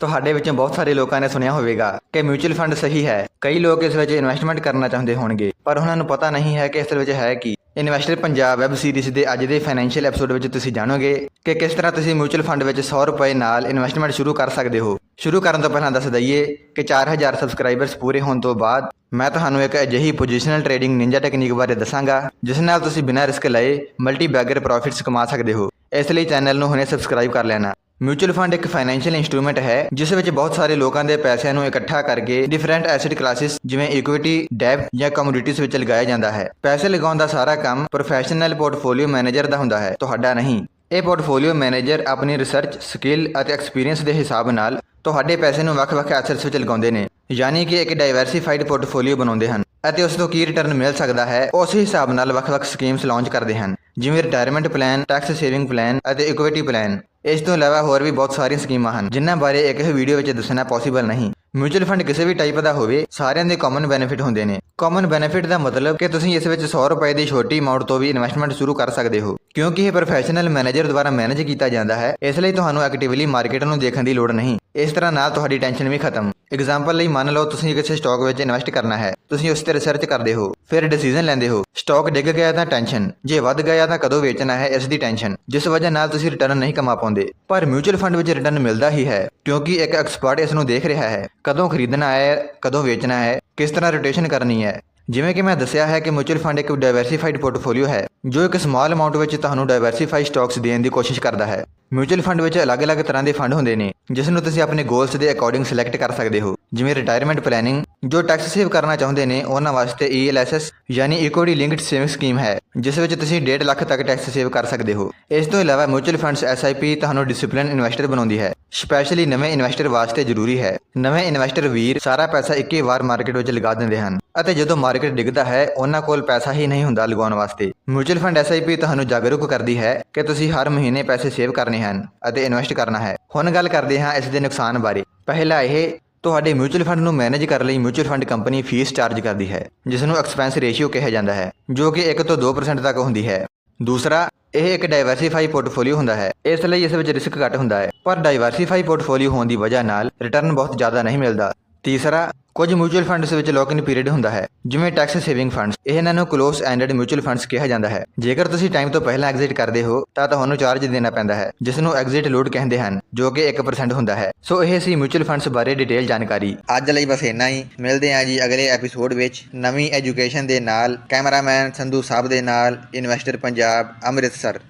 ਤੁਹਾਡੇ ਵਿੱਚੋਂ ਬਹੁਤ ਸਾਰੇ ਲੋਕਾਂ ਨੇ ਸੁਣਿਆ ਹੋਵੇਗਾ ਕਿ ਮਿਊਚੁਅਲ ਫੰਡ ਸਹੀ ਹੈ। ਕਈ ਲੋਕ ਇਸ ਵਿੱਚ ਇਨਵੈਸਟਮੈਂਟ ਕਰਨਾ ਚਾਹੁੰਦੇ ਹੋਣਗੇ, ਪਰ ਉਹਨਾਂ ਨੂੰ ਪਤਾ ਨਹੀਂ ਹੈ ਕਿ ਇਸ ਵਿੱਚ ਹੈ ਕੀ। ਇਨਵੈਸਟਰ ਪੰਜਾਬ ਵੈਬ ਸੀਰੀਜ਼ ਦੇ ਅੱਜ ਦੇ ਫਾਈਨੈਂਸ਼ੀਅਲ ਐਪੀਸੋਡ ਵਿੱਚ ਤੁਸੀਂ ਜਾਣੋਗੇ ਕਿ ਕਿਸ ਤਰ੍ਹਾਂ ਤੁਸੀਂ ਮਿਊਚੁਅਲ ਫੰਡ ਵਿੱਚ 100 ਰੁਪਏ ਨਾਲ ਇਨਵੈਸਟਮੈਂਟ ਸ਼ੁਰੂ ਕਰ ਸਕਦੇ ਹੋ। ਸ਼ੁਰੂ ਕਰਨ ਤੋਂ ਪਹਿਲਾਂ ਦੱਸ ਦਈਏ ਕਿ 4000 ਸਬਸਕ੍ਰਾਈਬਰਸ ਪੂਰੇ ਹੋਣ ਤੋਂ ਬਾਅਦ ਮੈਂ ਤੁਹਾਨੂੰ ਇੱਕ ਅਜਿਹੀ ਪੋਜੀਸ਼ਨਲ ਟ੍ਰੇਡਿੰਗ ਨਿੰਜਾ ਟੈਕਨੀਕ ਬਾਰੇ ਦੱਸਾਂਗਾ, ਜਿਸ ਨਾਲ ਤੁਸੀਂ ਬਿਨਾਂ ਰਿਸਕ ਲਏ ਮਲਟੀ ਬੈਗਰ ਪ੍ਰੋਫਿਟਸ ਕਮਾ ਸਕਦੇ ਹੋ। ਇਸ ਲਈ ਚੈਨਲ ਨੂੰ ਹੁਣੇ ਸਬਸਕ੍ਰਾਈਬ ਕਰ ਲੈਣਾ। ਮਿਊਚੁਅਲ ਫੰਡ ਇੱਕ ਫਾਈਨੈਂਸ਼ੀਅਲ ਇਨਸਟਰੂਮੈਂਟ ਹੈ ਜਿਸ ਵਿੱਚ ਬਹੁਤ ਸਾਰੇ ਲੋਕਾਂ ਦੇ ਪੈਸਿਆਂ ਨੂੰ ਇਕੱਠਾ ਕਰਕੇ ਡਿਫਰੈਂਟ ਐਸੈਟ ਕਲਾਸਿਸ ਜਿਵੇਂ ਇਕੁਇਟੀ, ਡੈਬ ਜਾਂ ਕਮੋਡਿਟੀਜ਼ ਵਿੱਚ ਲਗਾਇਆ ਜਾਂਦਾ ਹੈ। ਪੈਸੇ ਲਗਾਉਣ ਦਾ ਸਾਰਾ ਕੰਮ ਪ੍ਰੋਫੈਸ਼ਨਲ ਪੋਰਟਫੋਲੀਓ ਮੈਨੇਜਰ ਦਾ ਹੁੰਦਾ ਹੈ ਤੁਹਾਡਾ ਨਹੀਂ। ਇਹ ਪੋਰਟਫੋਲੀਓ ਮੈਨੇਜਰ ਆਪਣੀ ਰਿਸਰਚ ਸਕਿੱਲ ਅਤੇ ਐਕਸਪੀਰੀਅੰਸ ਦੇ ਹਿਸਾਬ ਨਾਲ ਤੁਹਾਡੇ ਪੈਸੇ ਨੂੰ ਵੱਖ-ਵੱਖ ਐਸੈਟਸ ਵਿੱਚ ਲਗਾਉਂਦੇ ਨੇ ਯਾਨੀ ਕਿ ਇੱਕ ਡਾਈਵਰਸਿਫਾਈਡ ਪੋਰਟਫੋਲੀਓ ਬਣਾਉਂਦੇ ਹਨ ਅਤੇ ਉਸ ਤੋਂ ਕੀ ਰਿਟਰਨ ਮਿਲ ਸਕਦਾ ਹੈ ਉਸ ਹਿਸਾਬ ਨਾਲ ਵੱਖ-ਵੱਖ ਸਕੀਮਸ ਲਾਂਚ ਕਰਦੇ ਹਨ ਜਿਵੇਂ retirement plan tax saving plan ਅਤੇ ਇਕੁਇਟੀ ਪਲਾਨ ਇਸ ਤੋਂ ਇਲਾਵਾ ਹੋਰ ਵੀ ਬਹੁਤ ਸਾਰੀਆਂ ਸਕੀਮਾਂ ਹਨ, ਜਿਨ੍ਹਾਂ ਬਾਰੇ ਇੱਕ ਹੀ ਵੀਡੀਓ ਵਿੱਚ ਦੱਸਣਾ ਪੋਸੀਬਲ ਨਹੀਂ। ਮਿਊਚੁਅਲ ਫੰਡ ਕਿਸੇ ਵੀ ਟਾਈਪ ਦਾ ਹੋਵੇ, ਸਾਰਿਆਂ ਦੇ ਕਾਮਨ ਬੈਨੀਫਿਟ ਹੁੰਦੇ ਨੇ। ਕਾਮਨ ਬੈਨੀਫਿਟ ਦਾ ਮਤਲਬ ਕਿ ਤੁਸੀਂ ਇਸ ਵਿੱਚ 100 ਰੁਪਏ ਦੀ ਛੋਟੀ ਅਮਾਉਂਟ ਤੋਂ ਵੀ ਇਨਵੈਸਟਮੈਂਟ ਸ਼ੁਰੂ ਕਰ ਸਕਦੇ ਹੋ। ਕਿਉਂਕਿ ਇਹ ਪ੍ਰੋਫੈਸ਼ਨਲ ਮੈਨੇਜਰ ਦੁਆਰਾ ਮੈਨੇਜ ਕੀਤਾ ਜਾਂਦਾ ਹੈ, ਇਸ ਲਈ ਤੁਹਾਨੂੰ ਐਕਟਿਵਲੀ ਮਾਰਕੀਟ ਨੂੰ ਦੇਖਣ ਦੀ ਲੋੜ ਨਹੀਂ। ਇਸ ਤਰ੍ਹਾਂ ਨਾਲ ਤੁਹਾਡੀ ਟੈਨਸ਼ਨ ਵੀ ਖਤਮ। ਐਗਜ਼ਾਮਪਲ ਲਈ ਮੰਨ ਲਓ, ਤੁਸੀਂ ਕਿਸੇ ਸਟਾਕ ਵਿੱਚ ਇਨਵੈਸਟ ਕਰਨਾ ਹੈ। ਤੁਸੀਂ ਉਸ ਤੇ ਰਿਸਰਚ ਕਰਦੇ ਹੋ, ਫਿਰ ਡਿਸੀਜਨ ਲੈਂਦੇ ਹੋ। ਸਟਾਕ ਡਿੱਗ ਗਿਆ ਤਾਂ ਟੈਨਸ਼ਨ ਜੇ ਵੱਧ ਗਿਆ ਤਾਂ ਕਦੋਂ ਵੇਚਣਾ ਹੈ, ਇਸ ਦੀ ਟੈਨਸ਼ਨ ਜਿਸ ਵਜ੍ਹਾ ਨਾਲ ਤੁਸੀਂ ਰਿਟਰਨ ਨਹੀਂ ਕਮਾ ਪਾਉਂਦੇ। ਪਰ ਮਿਊਚੁਅਲ ਫੰਡ ਵਿੱਚ ਰਿਟਰਨ ਮਿਲਦਾ ਹੀ ਹੈ, ਕਿਉਂਕਿ ਇੱਕ ਐਕਸਪਰਟ ਇਸ ਨੂੰ ਦੇਖ ਰਿਹਾ ਹੈ, ਕਦੋਂ ਖਰੀਦਣਾ ਹੈ, ਕਦੋਂ ਵੇਚਣਾ ਹੈ, ਕਿਸ ਤਰ੍ਹਾਂ ਰੋਟੇਸ਼ਨ ਕਰਨੀ ਹੈ। ਜਿਵੇਂ ਕਿ ਮੈਂ ਦੱਸਿਆ ਹੈ ਕਿ ਮਿਊਚੁਅਲ ਫੰਡ ਇੱਕ ਡਾਈਵਰਸਿਫਾਈਡ ਪੋਰਟਫੋਲੀਓ ਹੈ। ਜੋ ਇੱਕ ਸਮਾਲ ਅਮਾਉਂਟ ਵਿੱਚ ਤੁਹਾਨੂੰ ਡਾਈਵਰਸਿਫਾਈ ਸਟਾਕਸ ਦੇਣ ਦੀ ਕੋਸ਼ਿਸ਼ ਕਰਦਾ ਹੈ। ਮਿਊਚੁਅਲ ਫੰਡ ਵਿੱਚ ਅਲੱਗ-ਅਲੱਗ ਤਰ੍ਹਾਂ ਦੇ ਫੰਡ ਹੁੰਦੇ ਨੇ ਜਿਸ ਨੂੰ ਤੁਸੀਂ ਆਪਣੇ ਗੋਲਸ ਦੇ ਅਕੋਰਡਿੰਗ ਸਿਲੈਕਟ ਕਰ ਸਕਦੇ ਹੋ। ਜਿਵੇਂ ਰਿਟਾਇਰਮੈਂਟ ਪਲੈਨਿੰਗ ਜੋ ਟੈਕਸ ਸੇਵ ਕਰਨਾ ਚਾਹੁੰਦੇ ਨੇ, ਉਹਨਾਂ ਵਾਸਤੇ ELSS ਯਾਨੀ ਇਕੁਇਟੀ ਲਿੰਕਡ ਸੇਵਿੰਗ ਸਕੀਮ ਹੈ, ਜਿਸ ਵਿੱਚ ਤੁਸੀਂ 1.5 ਲੱਖ ਤੱਕ ਟੈਕਸ ਸੇਵ ਕਰ ਸਕਦੇ ਹੋ। ਇਸ ਤੋਂ ਇਲਾਵਾ ਮਿਊਚੁਅਲ ਫੰਡਸ SIP ਤੁਹਾਨੂੰ ਡਿਸਪਲਿਨ ਇਨਵੈਸਟਰ ਬਣਾਉਂਦੀ ਹੈ ਸਪੈਸ਼ਲੀ ਨਵੇਂ ਇਨਵੈਸਟਰ ਵਾਸਤੇ ਜ਼ਰੂਰੀ ਹੈ। ਨਵੇਂ ਇਨਵੈਸਟਰ ਵੀਰ ਸਾਰਾ ਪੈਸਾ ਇੱਕੇ ਵਾਰ ਮਾਰਕੀਟ ਵਿੱਚ ਲਗਾ ਦਿੰਦੇ ਹਨ, ਅਤੇ ਜਦੋਂ ਮਾਰਕੀਟ ਡਿੱਗਦਾ ਹੈ, ਉਹਨਾਂ ਕੋਲ ਪੈਸਾ ਹੀ ਨਹੀਂ ਹੁੰਦਾ ਲਗਾਉਣ ਵਾਸਤੇ। ਮਿਊਚੁਅਲ ਫੰਡ SIP ਤੁਹਾਨੂੰ ਜਾਗਰੂਕ ਕਰਦੀ ਹੈ ਕਿ ਤੁਸੀਂ ਹਰ ਮਹੀਨੇ ਪੈਸੇ ਸੇਵ ਕਰਨੇ ਹਨ ਅਤੇ ਇਨਵੈਸਟ ਕਰਨਾ ਹੈ। ਹੁਣ ਗੱਲ ਕਰਦੇ ਹਾਂ ਇਸ ਦੇ ਨੁਕਸਾਨ ਬਾਰੇ। ਪਹਿਲਾ ਇਹ, ਤੁਹਾਡੇ ਮਿਊਚੁਅਲ ਫੰਡ ਨੂੰ ਮੈਨੇਜ ਕਰਨ ਲਈ mutual fund company fees charge ਕਰਦੀ ਹੈ ਜਿਸ ਨੂੰ ਐਕਸਪੈਂਸ ਰੇਸ਼ੀਓ ਕਿਹਾ ਜਾਂਦਾ ਹੈ, ਜੋ ਕਿ 1 ਤੋਂ 2% ਤੱਕ ਹੁੰਦੀ ਹੈ। ਦੂਸਰਾ, ਇਹ ਇੱਕ ਡਾਈਵਰਸਿਫਾਈ ਪੋਰਟਫੋਲੀਓ ਹੁੰਦਾ ਹੈ, ਇਸ ਲਈ ਇਸ ਵਿੱਚ ਰਿਸਕ ਘੱਟ ਹੁੰਦਾ ਹੈ, ਪਰ ਡਾਈਵਰਸਿਫਾਈ ਪੋਰਟਫੋਲੀਓ ਹੋਣ ਦੀ ਵਜ੍ਹਾ ਨਾਲ ਰਿਟਰਨ ਬਹੁਤ ਜ਼ਿਆਦਾ ਨਹੀਂ ਮਿਲਦਾ। ਤੀਸਰਾ, ਕੁਝ ਮਿਊਚੁਅਲ ਫੰਡਸ ਵਿੱਚ ਲੌਕ ਇਨ ਪੀਰੀਅਡ ਹੁੰਦਾ ਹੈ, ਜਿਵੇਂ ਟੈਕਸ ਸੇਵਿੰਗ ਫੰਡਸ ਇਹਨਾਂ ਨੂੰ ਕਲੋਜ਼ ਐਂਡਡ ਮਿਊਚੁਅਲ ਫੰਡਸ ਕਿਹਾ ਜਾਂਦਾ ਹੈ। ਜੇਕਰ ਤੁਸੀਂ ਟਾਈਮ ਤੋਂ ਪਹਿਲਾਂ ਐਗਜ਼ਿਟ ਕਰਦੇ ਹੋ, ਤਾਂ ਤੁਹਾਨੂੰ ਚਾਰਜ ਦੇਣਾ ਪੈਂਦਾ ਹੈ, ਜਿਸ ਨੂੰ ਐਗਜ਼ਿਟ ਲੋਡ ਕਹਿੰਦੇ ਹਨ, ਜੋ ਕਿ 1% ਹੁੰਦਾ ਹੈ। ਸੋ ਇਹ ਸੀ ਮਿਊਚੁਅਲ ਫੰਡਸ ਬਾਰੇ ਡਿਟੇਲ ਜਾਣਕਾਰੀ। ਅੱਜ ਲਈ ਬਸ ਇੰਨਾ ਹੀ। ਮਿਲਦੇ ਹਾਂ ਜੀ ਅਗਲੇ ਐਪੀਸੋਡ ਵਿੱਚ ਨਵੀਂ ਐਜੂਕੇਸ਼ਨ ਦੇ ਨਾਲ ਕੈਮਰਾਮੈਨ ਸੰਧੂ ਸਾਹਿਬ ਦੇ ਨਾਲ ਇਨਵੈਸਟਰ ਪੰਜਾਬ, ਅੰਮ੍ਰਿਤਸਰ।